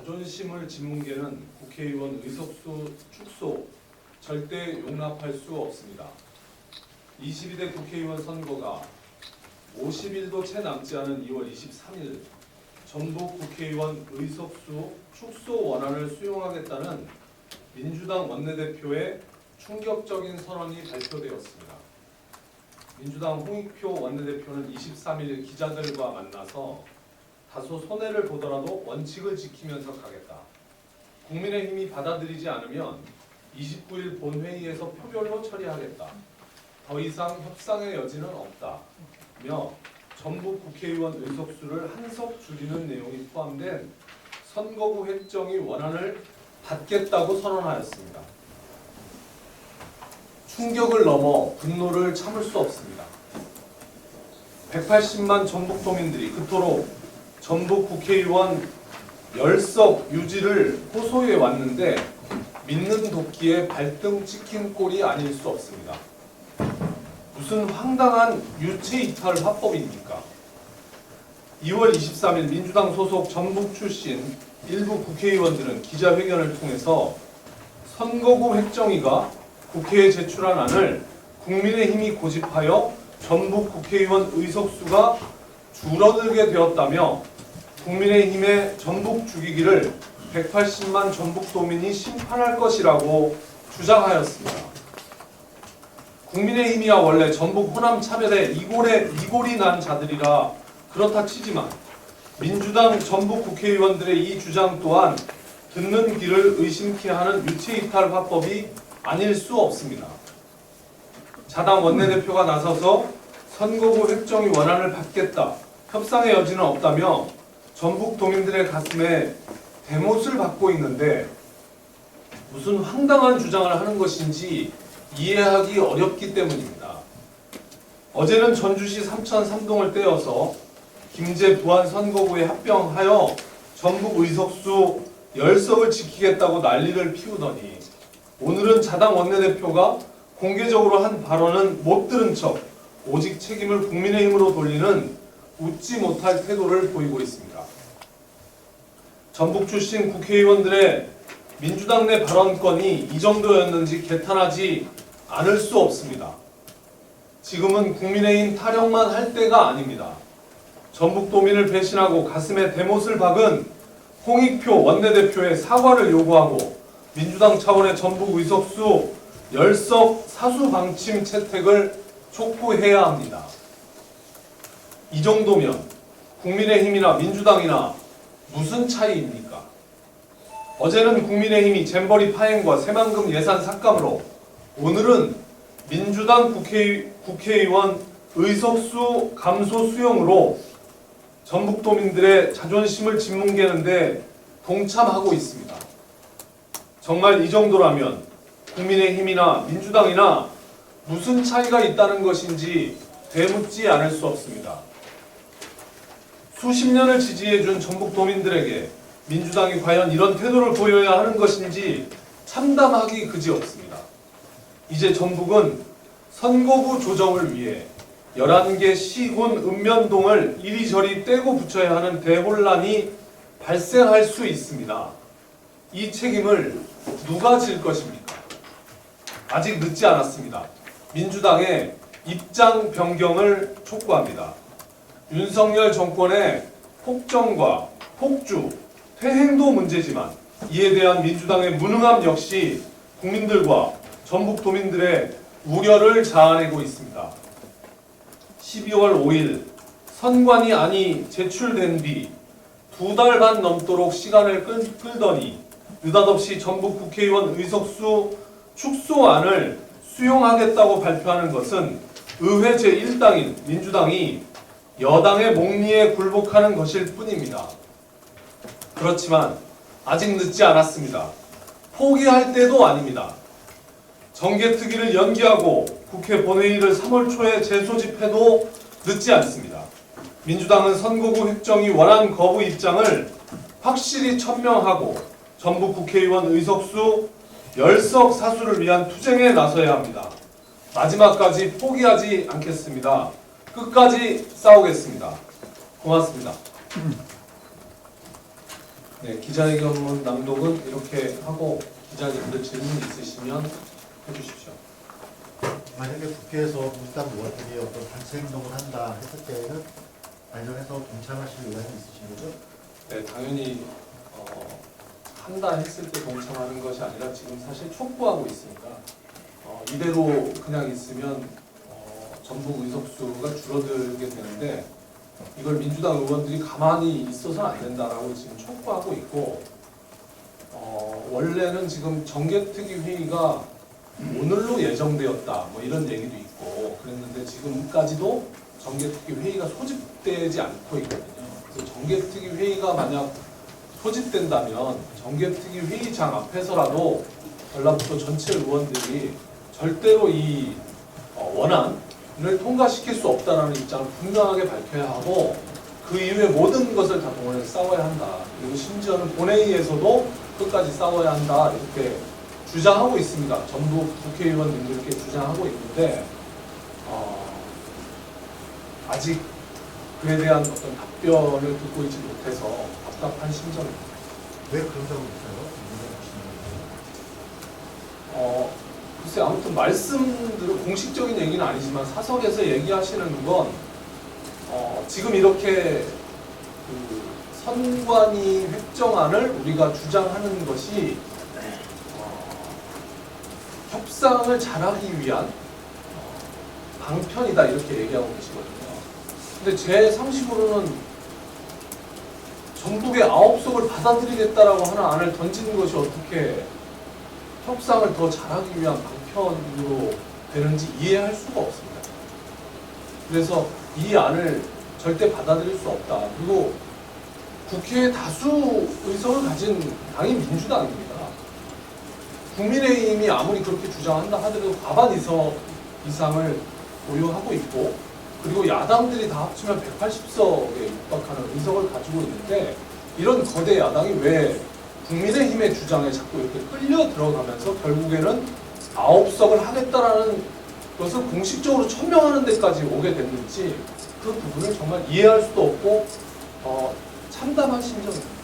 자존심을 짓뭉개는 국회의원 의석수 축소 절대 용납할 수 없습니다. 22대 국회의원 선거가 50일도 채 남지 않은 2월 23일 전북 국회의원 의석수 축소 원안을 수용하겠다는 민주당 원내대표의 충격적인 선언이 발표되었습니다. 민주당 홍익표 원내대표는 23일 기자들과 만나서 다소 손해를 보더라도 원칙을 지키면서 가겠다. 국민의힘이 받아들이지 않으면 29일 본회의에서 표결로 처리하겠다. 더 이상 협상의 여지는 없다 며 전북 국회의원 의석수를 한석 줄이는 내용이 포함된 선거구 획정의 원안을 받겠다고 선언하였습니다. 충격을 넘어 분노를 참을 수 없습니다. 180만 전북 도민들이 그토록 전북 국회의원 열석 유지를 호소해 왔는데 믿는 도끼에 발등 찍힌 꼴이 아닐 수 없습니다. 무슨 황당한 유체 이탈 화법입니까? 2월 23일 민주당 소속 전북 출신 일부 국회의원들은 기자회견을 통해서 선거구 획정위가 국회에 제출한 안을 국민의힘이 고집하여 전북 국회의원 의석수가 줄어들게 되었다며 국민의힘의 전북 죽이기를 180만 전북도민이 심판할 것이라고 주장하였습니다. 국민의힘이야 원래 전북 호남 차별에 이골에 이골이 난 자들이라 그렇다 치지만 민주당 전북 국회의원들의 이 주장 또한 듣는 귀를 의심케 하는 유체이탈 화법이 아닐 수 없습니다. 자당 원내대표가 나서서 선거구 획정의 원안을 받겠다. 협상의 여지는 없다며 전북 도민들의 가슴에 대못을 받고 있는데 무슨 황당한 주장을 하는 것인지 이해하기 어렵기 때문입니다. 어제는 전주시 삼천 삼동을 떼어서 김제 부안 선거구에 합병하여 전북 의석수 열석을 지키겠다고 난리를 피우더니 오늘은 자당 원내대표가 공개적으로 한 발언은 못 들은 척 오직 책임을 국민의힘으로 돌리는 웃지 못할 태도를 보이고 있습니다. 전북 출신 국회의원들의 민주당 내 발언권이 이 정도였는지 개탄하지 않을 수 없습니다. 지금은 국민의힘 타령만 할 때가 아닙니다. 전북 도민을 배신하고 가슴에 대못을 박은 홍익표 원내대표의 사과를 요구하고 민주당 차원의 전북 의석수 열석 사수 방침 채택을 촉구해야 합니다. 이 정도면 국민의힘이나 민주당이나 무슨 차이입니까? 어제는 국민의힘이 잼버리 파행과 새만금 예산 삭감으로 오늘은 민주당 국회, 국회의원 의석수 감소 수용으로 전북도민들의 자존심을 짓뭉개는데 동참하고 있습니다. 정말 이 정도라면 국민의힘이나 민주당이나 무슨 차이가 있다는 것인지 되묻지 않을 수 없습니다. 수십 년을 지지해준 전북 도민들에게 민주당이 과연 이런 태도를 보여야 하는 것인지 참담하기 그지없습니다. 이제 전북은 선거구 조정을 위해 11개 시군 읍면동을 이리저리 떼고 붙여야 하는 대혼란이 발생할 수 있습니다. 이 책임을 누가 질 것입니까? 아직 늦지 않았습니다. 민주당의 입장 변경을 촉구합니다. 윤석열 정권의 폭정과 폭주, 퇴행도 문제지만 이에 대한 민주당의 무능함 역시 국민들과 전북 도민들의 우려를 자아내고 있습니다. 12월 5일 선관위 안이 제출된 뒤 두 달 반 넘도록 시간을 끌, 끌더니 느닷없이 전북 국회의원 의석수 축소안을 수용하겠다고 발표하는 것은 의회 제1당인 민주당이 여당의 목리에 굴복하는 것일 뿐입니다. 그렇지만 아직 늦지 않았습니다. 포기할 때도 아닙니다. 정개특위를 연기하고 국회 본회의를 3월 초에 재소집해도 늦지 않습니다. 민주당은 선거구 획정이 원안 거부 입장을 확실히 천명하고 전북 국회의원 의석수 열석 사수를 위한 투쟁에 나서야 합니다. 마지막까지 포기하지 않겠습니다. 끝까지 싸우겠습니다. 고맙습니다. 네, 기자회견문 낭독은 이렇게 하고 기자님들 질문 있으시면 해주십시오. 만약에 국회에서 민주당 의원들이 어떤 단체 행동을 한다 했을 때는 관련해서 동참하실 의향이 있으신 거죠? 네, 당연히 어, 한다 했을 때 동참하는 것이 아니라 지금 사실 촉구하고 있으니까 어, 이대로 그냥 있으면 어, 전북 의석수가 줄어들게 되는데 이걸 민주당 의원들이 가만히 있어서는 안 된다라고 지금 촉구하고 있고 어, 원래는 지금 정개특위 회의가 오늘로 예정되었다 뭐 이런 얘기도 있고 그랬는데 지금까지도 정개특위 회의가 소집되지 않고 있거든요. 그래서 정개특위 회의가 만약 소집된다면 정개특위 회의장 앞에서라도 전라북도 전체 의원들이 절대로 이 어, 원안 을 통과시킬 수 없다라는 입장을 분명하게 밝혀야 하고 그 이후에 모든 것을 다 동원해서 싸워야 한다. 그리고 심지어는 본회의에서도 끝까지 싸워야 한다. 이렇게 주장하고 있습니다. 전부 국회의원님들께 주장하고 있는데 어, 아직 그에 대한 어떤 답변을 듣고 있지 못해서 답답한 심정입니다. 왜 그런다고 보시는 어, 글쎄 아무튼 말씀대로 공식적인 얘기는 아니지만 사석에서 얘기하시는 건 어, 지금 이렇게 그 선관위 획정안을 우리가 주장하는 것이 어, 협상을 잘하기 위한 어, 방편이다 이렇게 얘기하고 계시거든요. 근데 제 상식으로는 전북의 아홉 석을 받아들이겠다라고 하는 안을 던지는 것이 어떻게 협상을 더 잘하기 위한 방편으로 되는지 이해할 수가 없습니다. 그래서 이 안을 절대 받아들일 수 없다. 그리고 국회의 다수 의석을 가진 당이 민주당입니다. 국민의힘이 아무리 그렇게 주장한다 하더라도 과반 이석 이상을 보유하고 있고 그리고 야당들이 다 합치면 180석에 육박하는 의석을 가지고 있는데 이런 거대 야당이 왜 국민의힘의 주장에 자꾸 이렇게 끌려 들어가면서 결국에는 아홉 석을 하겠다라는 것을 공식적으로 천명하는 데까지 오게 됐는지 그 부분을 정말 이해할 수도 없고 어, 참담한 심정입니다.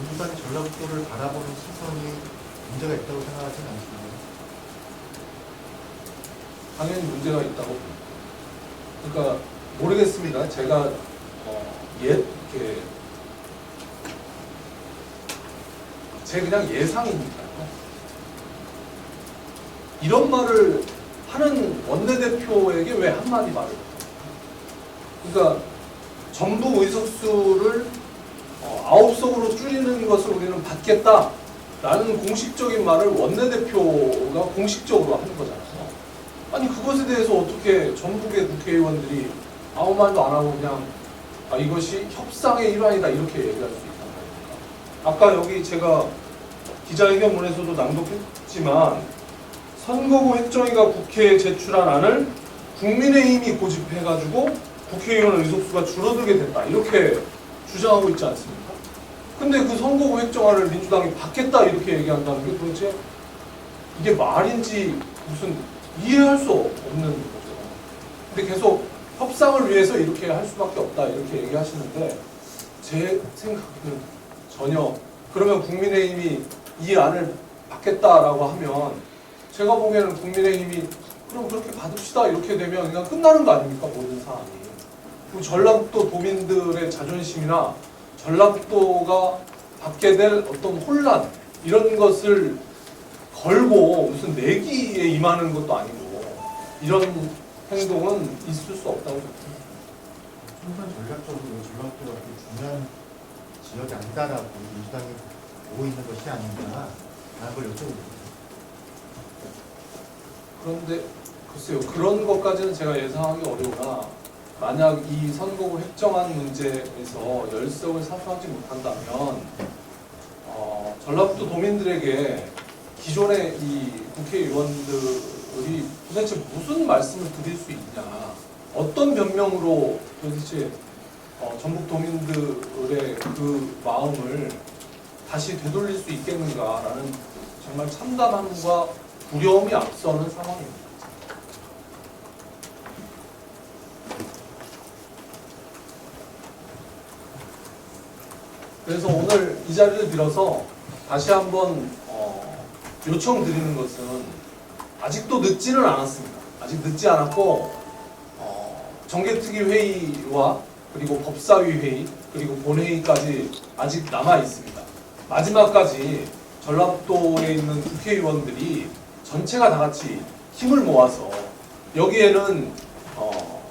민주당이 전라북도를 바라보는 시선이 문제가 있다고 생각하지는 않습니다. 당연히 문제가 있다고 봅니다. 그러니까 모르겠습니다. 제가 어, 옛 이렇게 제 그냥 예상이니까요. 이런 말을 하는 원내대표에게 왜 한마디 말을? 그러니까 전북 의석수를 어, 아홉 석으로 줄이는 것을 우리는 받겠다 라는 공식적인 말을 원내대표가 공식적으로 하는 거잖아요. 아니 그것에 대해서 어떻게 전북의 국회의원들이 아무 말도 안 하고 그냥 아, 이것이 협상의 일환이다 이렇게 얘기할 수 있단 말입니까? 아까 여기 제가 기자회견문에서도 낭독했지만 선거구 획정위가 국회에 제출한 안을 국민의힘이 고집해가지고 국회의원 의석수가 줄어들게 됐다 이렇게 주장하고 있지 않습니까? 근데 그 선거구 획정안을 민주당이 받겠다 이렇게 얘기한다는 게 도대체 이게 말인지 무슨 이해할 수 없는 거죠. 근데 계속 협상을 위해서 이렇게 할 수밖에 없다 이렇게 얘기하시는데 제 생각은 전혀 그러면 국민의힘이 이 안을 받겠다라고 하면 제가 보기에는 국민의힘이 그럼 그렇게 받읍시다 이렇게 되면 그냥 끝나는 거 아닙니까 모든 사안이 그리고 전라북도 도민들의 자존심이나 전라북도가 받게 될 어떤 혼란 이런 것을 걸고 무슨 내기에 임하는 것도 아니고 이런 행동은 있을 수 없다고 생각합니다. 총선 전략적으로 전라북도가 그렇게 중요한 지역이 아니다라고 민주당이 보고 있는 것이 아닌가 라는 걸 여쭤보고 그런데 글쎄요 그런 것까지는 제가 예상하기 어려우나 만약 이 선거구 획정안 문제에서 열성을 사수하지 못한다면 어, 전라북도 도민들에게 기존의 이 국회의원들이 도대체 무슨 말씀을 드릴 수 있냐 어떤 변명으로 도대체 어, 전북 도민들의 그 마음을 다시 되돌릴 수 있겠는가라는 정말 참담함과 두려움이 앞서는 상황입니다. 그래서 오늘 이 자리를 빌어서 다시 한번 어, 요청드리는 것은 아직도 늦지는 않았습니다. 아직 늦지 않았고 어, 정개특위 회의와 그리고 법사위 회의 그리고 본회의까지 아직 남아 있습니다. 마지막까지 전라도에 있는 국회의원들이 전체가 다 같이 힘을 모아서 여기에는 어,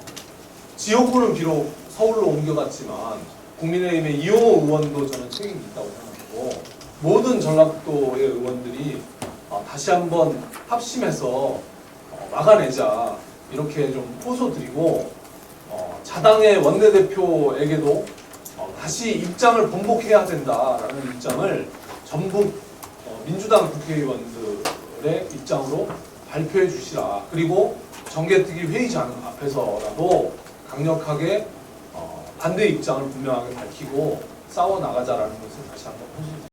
지역구는 비록 서울로 옮겨갔지만 국민의힘의 이용호 의원도 저는 책임이 있다고 생각하고 모든 전라도의 의원들이 어, 다시 한번 합심해서 어, 막아내자 이렇게 좀 호소드리고 어, 자당의 원내대표에게도 어, 다시 입장을 번복해야 된다라는 입장을 전북 어, 민주당 국회의원들의 입장으로 발표해 주시라. 그리고 정개특위 회의장 앞에서라도 강력하게 어, 반대 입장을 분명하게 밝히고 싸워 나가자라는 것을 다시 한번 호소.